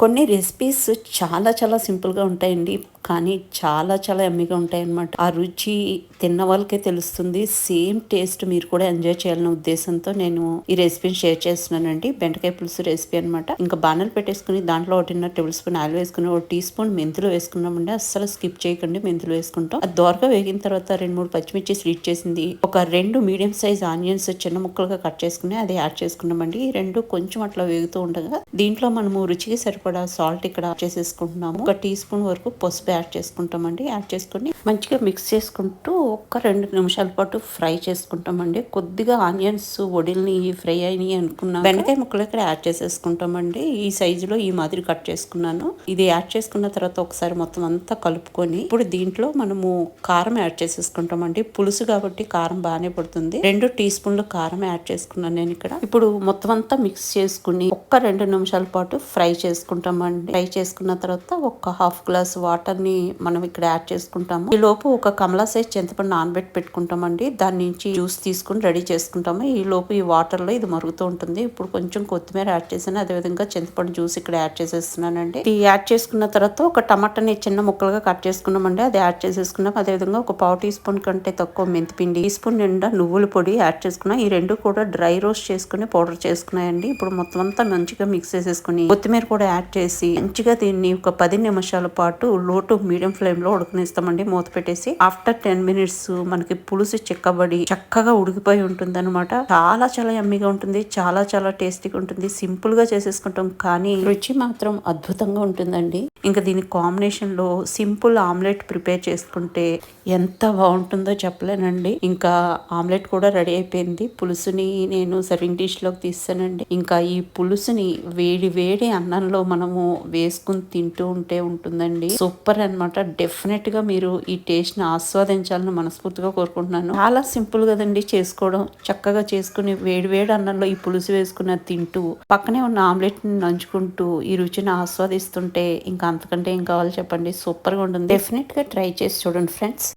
కొన్ని రెసిపీస్ చాలా చాలా సింపుల్గా ఉంటాయండి. కానీ చాలా చాలా ఎమ్మిగా ఉంటాయన్నమాట. ఆ రుచి తిన్న వాళ్ళకే తెలుస్తుంది. సేమ్ టేస్ట్ మీరు కూడా ఎంజాయ్ చేయాలనే ఉద్దేశంతో నేను ఈ రెసిపీని షేర్ చేస్తున్నానండి. బెండకాయ పులుసు రెసిపీ అనమాట ఇంకా బాణలు పెట్టేసుకుని దాంట్లో ఒకటిన్నర టేబుల్ స్పూన్ ఆయిల్ వేసుకుని ఒక టీ స్పూన్ మెంతులు వేసుకున్నామండి. అస్సలు స్కిప్ చేయకండి మెంతులు వేసుకుంటాం. అది దోరగా వేగిన తర్వాత రెండు మూడు పచ్చిమిర్చి స్లీట్ చేసింది. ఒక రెండు మీడియం సైజ్ ఆనియన్స్ చిన్న ముక్కలుగా కట్ చేసుకుని అది యాడ్ చేసుకున్నామండి. ఈ రెండు కొంచెం అట్లా వేగుతూ ఉండగా దీంట్లో మనము రుచికి సరిపో కూడా సాల్ట్ ఇక్కడ చేసేసుకుంటున్నాము. ఒక టీ స్పూన్ వరకు పసుపు యాడ్ చేసుకుంటామండి. యాడ్ చేసుకుని మంచిగా మిక్స్ చేసుకుంటూ ఒక రెండు నిమిషాల పాటు ఫ్రై చేసుకుంటామండి. కొద్దిగా ఆనియన్స్ వడిల్ని ఫ్రై అయినాయి అనుకున్నా బెండకాయ ముక్కలు ఇక్కడ యాడ్ చేసేసుకుంటామండి. ఈ సైజులో ఈ మాదిరి కట్ చేసుకున్నాను. ఇది యాడ్ చేసుకున్న తర్వాత ఒకసారి మొత్తం అంతా కలుపుకొని ఇప్పుడు దీంట్లో మనము కారం యాడ్ చేసేసుకుంటామండి. పులుసు కాబట్టి కారం బాగానే పడుతుంది. రెండు టీ స్పూన్లు కారం యాడ్ చేసుకున్నాను నేను ఇక్కడ. ఇప్పుడు మొత్తం అంతా మిక్స్ చేసుకుని ఒక్క రెండు నిమిషాల పాటు ఫ్రై చేసుకుంటామండి. ఫ్రై చేసుకున్న తర్వాత ఒక హాఫ్ గ్లాస్ వాటర్ని మనం ఇక్కడ యాడ్ చేసుకుంటాము. ఈ లోపు ఒక కమలా సైజ్ చింతపండు నానబెట్టి పెట్టుకుంటామండి. దాని నుంచి జ్యూస్ తీసుకుని రెడీ చేసుకుంటాము. ఈ లోపు ఈ వాటర్లో ఇది మరుగుతూ ఉంటుంది. ఇప్పుడు కొంచెం కొత్తిమీర యాడ్ చేసాను అదే విధంగా చింతపండు జ్యూస్ ఇక్కడ యాడ్ చేసేస్తున్నానండి. ఇది యాడ్ చేసుకున్న తర్వాత ఒక టమాటాని చిన్న ముక్కలుగా కట్ చేసుకున్నామండి. అది యాడ్ చేసేసుకున్నాం అదే విధంగా ఒక పావు టీ స్పూన్ కంటే తక్కువ మెంతిపిండి టీ స్పూన్ నిండా నువ్వుల పొడి యాడ్ చేసుకున్నాం. ఈ రెండు కూడా డ్రై రోస్ట్ చేసుకుని పౌడర్ చేసుకున్నాయండి. ఇప్పుడు మొత్తం అంతా మంచిగా మిక్స్ చేసేసుకుని కొత్తిమీర కూడా యాడ్ చేసి మంచిగా దీన్ని ఒక పది నిమిషాల పాటు లో టు మీడియం ఫ్లేమ్లో ఉడకనిస్తామండి. మూత పెట్టేసి ఆఫ్టర్ టెన్ మినిట్స్ మనకి పులుసు చిక్కబడి చక్కగా ఉడికిపోయి ఉంటుంది అనమాట చాలా చాలా ఎమ్మిగా ఉంటుంది. చాలా చాలా టేస్టీగా ఉంటుంది. సింపుల్గా చేసేసుకుంటాం కానీ రుచి మాత్రం అద్భుతంగా ఉంటుందండి. ఇంకా దీని కాంబినేషన్లో సింపుల్ ఆమ్లెట్ ప్రిపేర్ చేసుకుంటే ఎంత బాగుంటుందో చెప్పలేనండి. ఇంకా ఆమ్లెట్ కూడా రెడీ అయిపోయింది. పులుసుని నేను సర్వింగ్ డిష్లోకి తీస్తానండి. ఇంకా ఈ పులుసుని వేడి వేడి అన్నంలో మనము వేసుకుని తింటూ ఉంటే ఉంటుందండి. సూపర్ అనమాట డెఫినెట్గా మీరు ఈ టేస్ట్ని ఆస్వాదించాలని మనస్ఫూర్తిగా కోరుకుంటున్నాను. చాలా సింపుల్ కదండి చేసుకోవడం. చక్కగా చేసుకుని వేడి వేడి అన్నంలో ఈ పులుసు వేసుకున్న తింటూ పక్కనే ఉన్న ఆమ్లెట్ని నంచుకుంటూ ఈ రుచిని ఆస్వాదిస్తుంటే ఇంకా అంతకంటే ఏం కావాలి చెప్పండి? సూపర్గా ఉంటుంది. డెఫినెట్గా ట్రై చేసి చూడండి ఫ్రెండ్స్